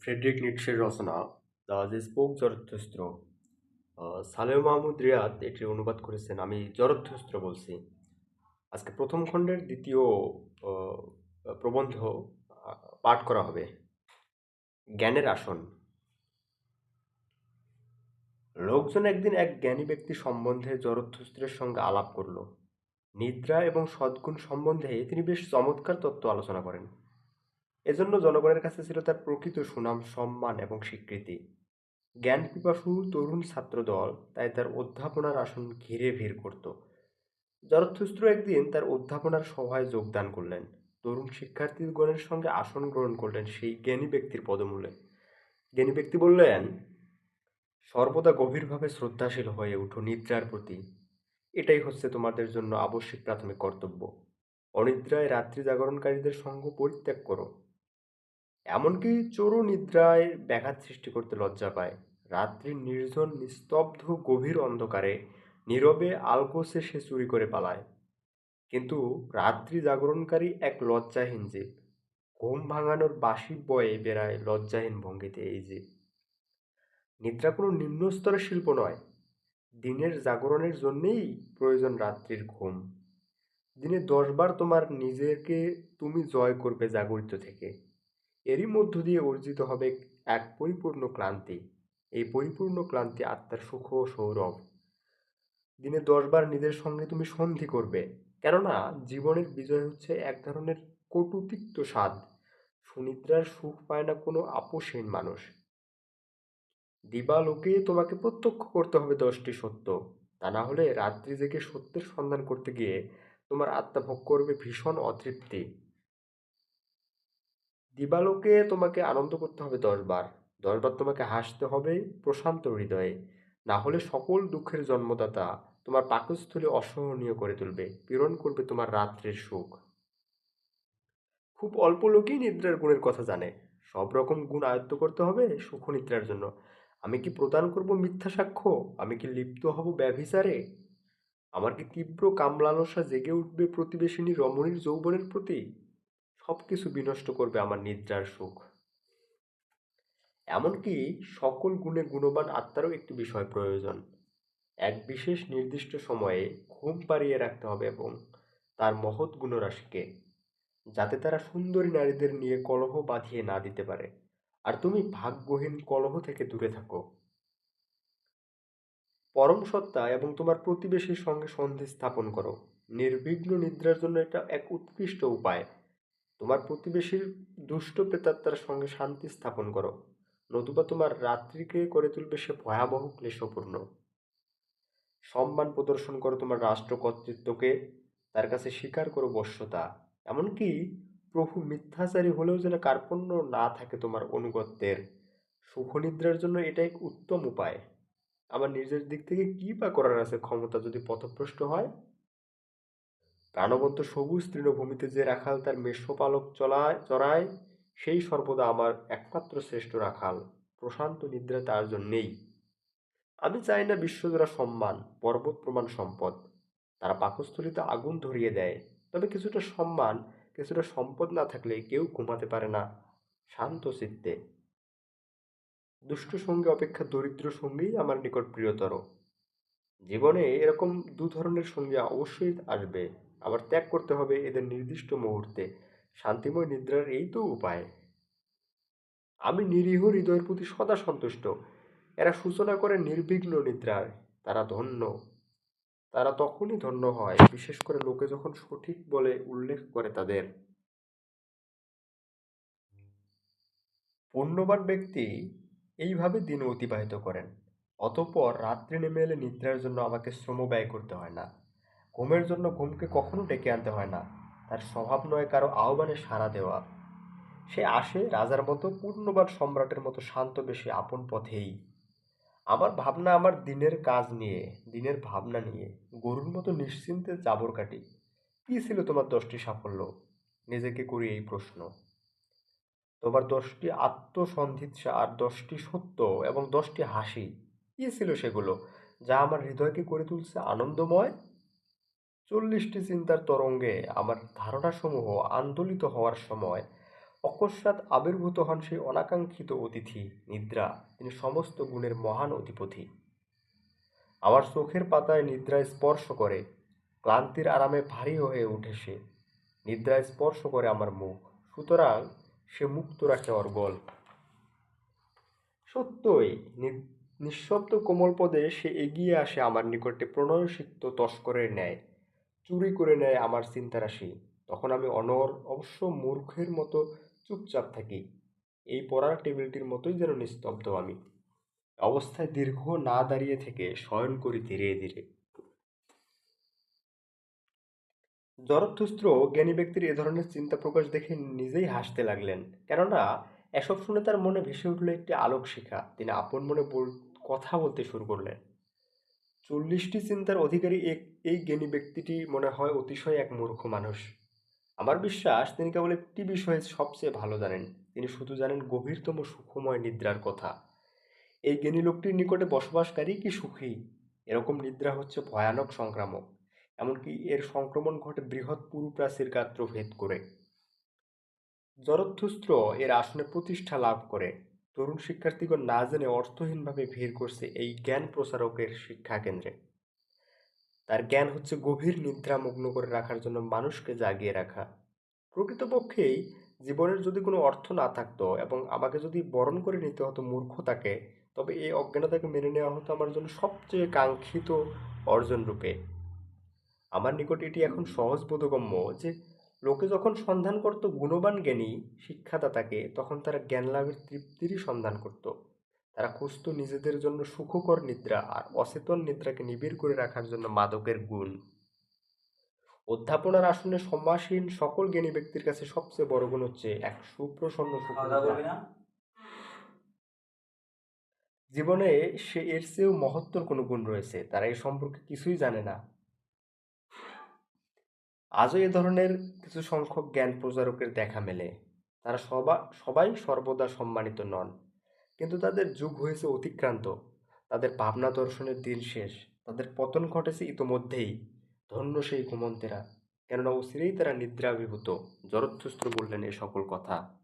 Friedrich নিটশের রচনা the spoke Zarathustra Saleh Mahmud Riyad এটি অনুবাদ করেছেন, আমি জরথস্ত্র বলছি। আজকে প্রথম খণ্ডের দ্বিতীয় প্রবন্ধ পাঠ করা হবে। জ্ঞানের আসন। লোকজন একদিন এক জ্ঞানী ব্যক্তি সম্বন্ধে জরথুস্ত্রের সঙ্গে আলাপ করল। নিদ্রা এবং সদ্গুণ সম্বন্ধে তিনি বেশ চমৎকার তত্ত্ব আলোচনা করেন। এজন্য জনগণের কাছে ছিল তার প্রকৃত সুনাম, সম্মান এবং স্বীকৃতি। জ্ঞান পিপাসু তরুণ ছাত্রদল তাই তার অধ্যাপনার আসন ঘিরে ভিড় করত। জরথুস্ত্র একদিন তার অধ্যাপনার সভায় যোগদান করলেন। তরুণ শিক্ষার্থীগণের সঙ্গে আসন গ্রহণ করলেন সেই জ্ঞানী ব্যক্তির পদমূলে। জ্ঞানী ব্যক্তি বললেন, সর্বদা গভীরভাবে শ্রদ্ধাশীল হয়ে উঠো নিদ্রার প্রতি। এটাই হচ্ছে তোমাদের জন্য আবশ্যিক প্রাথমিক কর্তব্য। অনিদ্রায় রাত্রি জাগরণকারীদের সঙ্গ পরিত্যাগ করো। এমনকি চোরও নিদ্রায় ব্যাঘাত সৃষ্টি করতে লজ্জা পায়। রাত্রির নির্জন, নিস্তব্ধ, গভীর অন্ধকারে নীরবে আলগোসে সে চুরি করে পালায়। কিন্তু রাত্রি জাগরণকারী এক লজ্জাহীন জীব। ঘুম ভাঙানোর বাসি বয়ে বেড়ায় লজ্জাহীন ভঙ্গিতে এই জীব। নিদ্রা কোনো নিম্ন স্তরের শিল্প নয়। দিনের জাগরণের জন্যেই প্রয়োজন রাত্রির ঘুম। দিনে দশবার তোমার নিজেকে তুমি জয় করবে জাগরিত থেকে। এরই মধ্য দিয়ে অর্জিত হবে এক পরিপূর্ণ ক্লান্তি। এই পরিপূর্ণ ক্লান্তি আত্মার সুখ ও সৌরভ। দিনে দশবার নিজের সঙ্গে তুমি সন্ধি করবে। কেননা, জীবনের বিজয় হচ্ছে এক ধরনের কটুতিক্ত স্বাদ। সুনিদ্রার সুখ পায় না কোনো আপোষহীন মানুষ। দিবালোকে তোমাকে প্রত্যক্ষ করতে হবে দশটি সত্য। তা না হলে রাত্রি জেগে সত্যের সন্ধান করতে গিয়ে তোমার আত্মা ভোগ করবে ভীষণ অতৃপ্তি। দিবালোকে তোমাকে আনন্দ করতে হবে দশবার দশবার তোমাকে হাসতে হবে প্রশান্ত হৃদয়ে। না হলে সকল দুঃখের জন্মদাতা তোমার পাকস্থলী অসহনীয় করে তুলবে, পীড়ন করবে তোমার রাত্রের সুখ। খুব অল্প লোকই নিদ্রার গুণের কথা জানে। সব রকম গুণ আয়ত্ত করতে হবে সুখ নিদ্রার জন্য। আমি কি প্রদান করব মিথ্যা সাক্ষ্য? আমি কি লিপ্ত হব ব্যভিচারে? আমার কি তীব্র কামলালসা জেগে উঠবে প্রতিবেশিনী রমণীর যৌবনের প্রতি? সব কিছু বিনষ্ট করবে আমার নিদ্রার সুখ এমনকি সকল গুণে গুণবান আত্মারও একটি বিষয় প্রয়োজন। এক বিশেষ নির্দিষ্ট সময়ে ঘুম পাড়িয়ে রাখতে হবে এবং তার মহৎ গুণরাশিকে, যাতে তারা সুন্দরী নারীদের নিয়ে কলহ বাঁধিয়ে না দিতে পারে। আর তুমি ভাগ্যহীন কলহ থেকে দূরে থাকো। পরম সত্তা এবং তোমার প্রতিবেশীর সঙ্গে সন্ধি স্থাপন করো। নির্বিঘ্ন নিদ্রার জন্য এটা এক উৎকৃষ্ট উপায়। তোমার প্রতিবেশীর দুষ্ট প্রেতাত্মার সঙ্গে শান্তি স্থাপন করো, নতুবা তোমার রাত্রিকে করে তুলবে সে ভয়াবহ ক্লেশপূর্ণ। সম্মান প্রদর্শন করো তোমার রাষ্ট্র কর্তৃত্বকে, তার কাছে স্বীকার করো বশ্যতা। এমনকি প্রভু মিথ্যাচারী হলেও যেন কার্পণ্য না থাকে তোমার অনুগত্যের সুখনিদ্রার জন্য এটা এক উত্তম উপায়। আমার নিজের দিক থেকে কি বা করার আছে ক্ষমতা যদি পথভ্রষ্ট হয়? প্রাণবন্ত সবুজ তৃণভূমিতে যে রাখাল তার মেষপালক চলায়, চড়ায়, সেই সর্বদা আমার একমাত্র শ্রেষ্ঠ রাখাল। প্রশান্ত নিদ্রা তার জন্যেই আমি চাই না বিশ্বজোড়া সম্মান, পর্বত প্রমাণ সম্পদ। তারা পাকস্থলিতে আগুন ধরিয়ে দেয়। তবে কিছুটা সম্মান, কিছুটা সম্পদ না থাকলে কেউ ঘুমাতে পারে না। শান্ত চিত্তে। দুষ্ট সঙ্গী অপেক্ষা দরিদ্র সঙ্গীই আমার নিকট প্রিয়তর। জীবনে এরকম দু ধরনের সঙ্গী অবশ্যই আসবে। আবার ত্যাগ করতে হবে এদের নির্দিষ্ট মুহূর্তে। শান্তিময় নিদ্রার এই তো উপায়। আমি নিরীহ হৃদয়ের প্রতি সদা সন্তুষ্ট। এরা সূচনা করে নির্বিঘ্ন নিদ্রার। তারা ধন্য। তারা তখনই ধন্য হয়, বিশেষ করে লোকে যখন সঠিক বলে উল্লেখ করে তাদের। পুণ্যবান ব্যক্তি এইভাবে দিন অতিবাহিত করেন। অতঃপর রাত্রি নেমে এলে নিদ্রার জন্য আমাকে শ্রম ব্যয় করতে হয় না। ঘুমের জন্য ঘুমকে কখনো ডেকে আনতে হয় না। তার স্বভাব নয় কারও আহ্বানে সাড়া দেওয়া। সে আসে রাজার মতো পূর্ণবান সম্রাটের মতো শান্ত বেশি আপন পথেই। আমার ভাবনা আমার দিনের কাজ নিয়ে, দিনের ভাবনা নিয়ে, গরুর মতো নিশ্চিন্তে জাবর কাটি। কী ছিল তোমার দশটি সাফল্য? নিজেকে করি এই প্রশ্ন। তোমার দশটি আত্মসন্ধিৎসা আর দশটি সত্য এবং দশটি হাসি, কী ছিল সেগুলো যা আমার হৃদয়কে করে তুলছে আনন্দময় চল্লিশটি চিন্তার তরঙ্গে আমার ধারণাসমূহ আন্দোলিত হওয়ার সময় অকস্মাৎ আবির্ভূত হন সেই অনাকাঙ্ক্ষিত অতিথি, নিদ্রা তিনি সমস্ত গুণের মহান অধিপতি। আমার চোখের পাতায় নিদ্রায় স্পর্শ করে, ক্লান্তির আরামে ভারী হয়ে ওঠে সে। নিদ্রায় স্পর্শ করে আমার মুখ। সুতরাং সে মুক্ত রাখে অর্গল সত্যই নিঃশব্দ কোমল পদে সে এগিয়ে আসে আমার নিকটে প্রণয়সিক্ত তস্করের ন্যায়। চুরি করে নেয় আমার চিন্তারাশি তখন আমি অনর, অবশ্য মূর্খের মতো চুপচাপ থাকি। এই পড়ার টেবিলটির মতোই যেন নিস্তব্ধ আমি। অবস্থায় দীর্ঘ না দাঁড়িয়ে থেকে শয়ন করি ধীরে ধীরে। জরথুস্ত্র জ্ঞানী ব্যক্তির এ ধরনের চিন্তা প্রকাশ দেখে নিজেই হাসতে লাগলেন। কেননা, এসব শুনে তার মনে ভেসে উঠল একটি আলোক শিখা তিনি আপন মনে কথা বলতে শুরু করলেন। চল্লিশটি চিন্তার অধিকারী এক এই জ্ঞানী ব্যক্তিটি মনে হয় অতিশয় এক মূর্খ মানুষ। আমার বিশ্বাস তিনি কেবল একটি বিষয়ে সবচেয়ে ভালো জানেন। তিনি শুধু জানেন গভীরতম সুখময় নিদ্রার কথা। এই জ্ঞানী লোকটির নিকটে বসবাসকারী কি সুখী? এরকম নিদ্রা হচ্ছে ভয়ানক সংক্রামক। এমনকি এর সংক্রমণ ঘটে বৃহৎ পুরু প্রাচীর গাত্র ভেদ করে। জরথুস্ত্র এর আসনে প্রতিষ্ঠা লাভ করে। তরুণ শিক্ষার্থীগণ না জেনে অর্থহীনভাবে ভিড় করছে এই জ্ঞান প্রচারকের শিক্ষা কেন্দ্রে। তার জ্ঞান হচ্ছে গভীর নিদ্রা মগ্ন করে রাখার জন্য মানুষকে জাগিয়ে রাখা। প্রকৃতপক্ষেই জীবনের যদি কোনো অর্থ না থাকতো এবং আমাকে যদি বরণ করে নিতে হতো মূর্খতাকে, তবে এই অজ্ঞানতাকে মেনে নেওয়া হতো আমার জন্য সবচেয়ে কাঙ্ক্ষিত অর্জন রূপে আমার নিকট এটি এখন সহজ বোধগম্য যে লোকে যখন সন্ধান করত গুণবান জ্ঞানী শিক্ষাদাতাকে তখন তারা জ্ঞান লাভের তৃপ্তিরই সন্ধান করত। তারা খুঁজত নিজেদের জন্য সুখকর নিদ্রা আর অচেতন নিদ্রাকে নিবিড় করে রাখার জন্য মাদকের গুণ। অধ্যাপনার আসনে সমাসীন সকল জ্ঞানী ব্যক্তির কাছে সবচেয়ে বড় গুণ হচ্ছে এক সুপ্রসন্ন জীবনে সে এর চেয়েও মহত্তর কোনো গুণ রয়েছে তারা এই সম্পর্কে কিছুই জানে না। আজও এ ধরনের কিছু সংখ্যক জ্ঞান প্রচারকের দেখা মেলে। তারা সবা, সবাই সর্বদা সম্মানিত নন। কিন্তু তাদের যুগ হয়েছে অতিক্রান্ত। তাদের ভাবনা দর্শনের দিন শেষ। তাদের পতন ঘটেছে ইতোমধ্যেই, ধন্য সেই ঘুমন্তেরা। কেননা অচিরেই তারা নিদ্রাভিভূত জরথুস্ত্র বললেন এ সকল কথা।